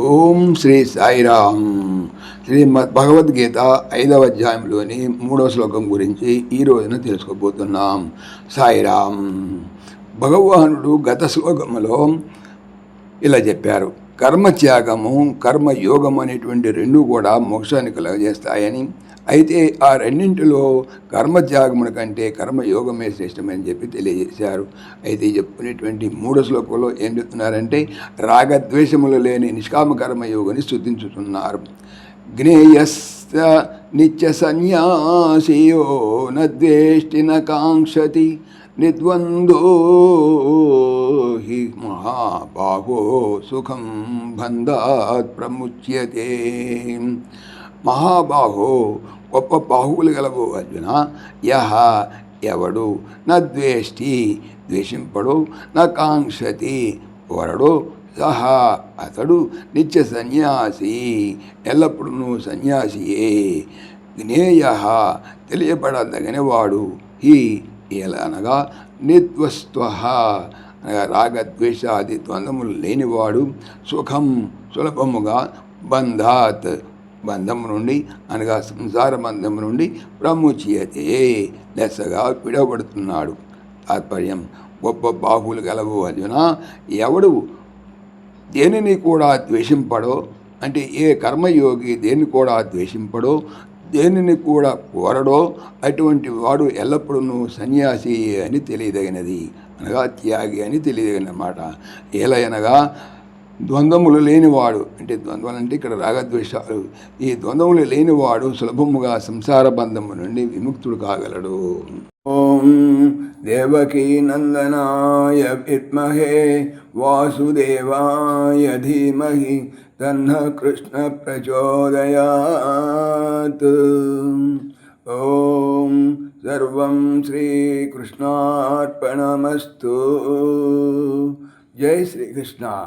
ఓం శ్రీ సాయిరామ్. శ్రీమద్ భగవద్గీత ఐదవ అధ్యాయంలోని మూడవ శ్లోకం గురించి ఈ రోజున తెలుసుకోబోతున్నాం. సాయిరామ్. భగవానుడు గత శ్లోకంలో ఇలా చెప్పారు. కర్మత్యాగము కర్మయోగం అనేటువంటి రెండు కూడా మోక్షాన్ని కలగజేస్తాయని అయితే ఆ రెండింటిలో కర్మత్యాగముల కంటే కర్మయోగమే శ్రేష్టమని చెప్పి తెలియజేశారు. అయితే చెప్పుకునేటువంటి మూడో శ్లోకంలో ఏం చెప్తున్నారంటే రాగద్వేషములు లేని నిష్కామ కర్మయోగని స్థుతించుతున్నారు జ్ఞేయస్థ నిత్య సన్యాసియో నద్వేష్టి న కాంక్షతి నిద్వందో హి మహాబాహో సుఖం బంధాత్ ప్రముచ్యతే. మహాబాహో గొప్ప బాహువులు గలవు అర్జున. యహ ఎవడు? నా ద్వేష్టి ద్వేషింపడు. నా కాంక్షతి వరడు. సహా అతడు. నిత్య సన్యాసి ఎల్లప్పుడూ నువ్వు సన్యాసియే జ్ఞేయ తెలియబడదగినవాడు హీ ఎలానగా ఎలా అనగా నిత్వస్వ అనగా రాగద్వేషాది ద్వంద్వములు లేనివాడు. సుఖం సులభముగా బంధాత్. బంధము నుండి అనగా సంసార బంధము నుండి బ్రహ్మచేతే లెస్సగా విడవబడుతున్నాడు తాత్పర్యం గొప్ప బాహువులు గలవు అర్జున ఎవడు దేనిని కూడా ద్వేషింపడో అంటే ఏ కర్మయోగి దేన్ని కూడా ద్వేషింపడో దేనిని కూడా కోరడో అటువంటి వాడు ఎల్లప్పుడూ సన్యాసి అని తెలియదగినది. అనగా త్యాగి అని తెలియదగినమాట. ఏలయనగా ద్వంద్వములు లేనివాడు అంటే ద్వంద్వలు అంటే ఇక్కడ రాగద్వేషాలు. ఈ ద్వంద్వములు లేనివాడు సులభముగా సంసార బంధము నుండి విముక్తుడు కాగలడు. ఓం దేవకీ నందనాయ విద్మహే వాసుదేవాయ ధీమహి తన్న కృష్ణ ప్రచోదయాత్. ఓం సర్వం శ్రీకృష్ణార్పణమస్తు. జై శ్రీకృష్ణ.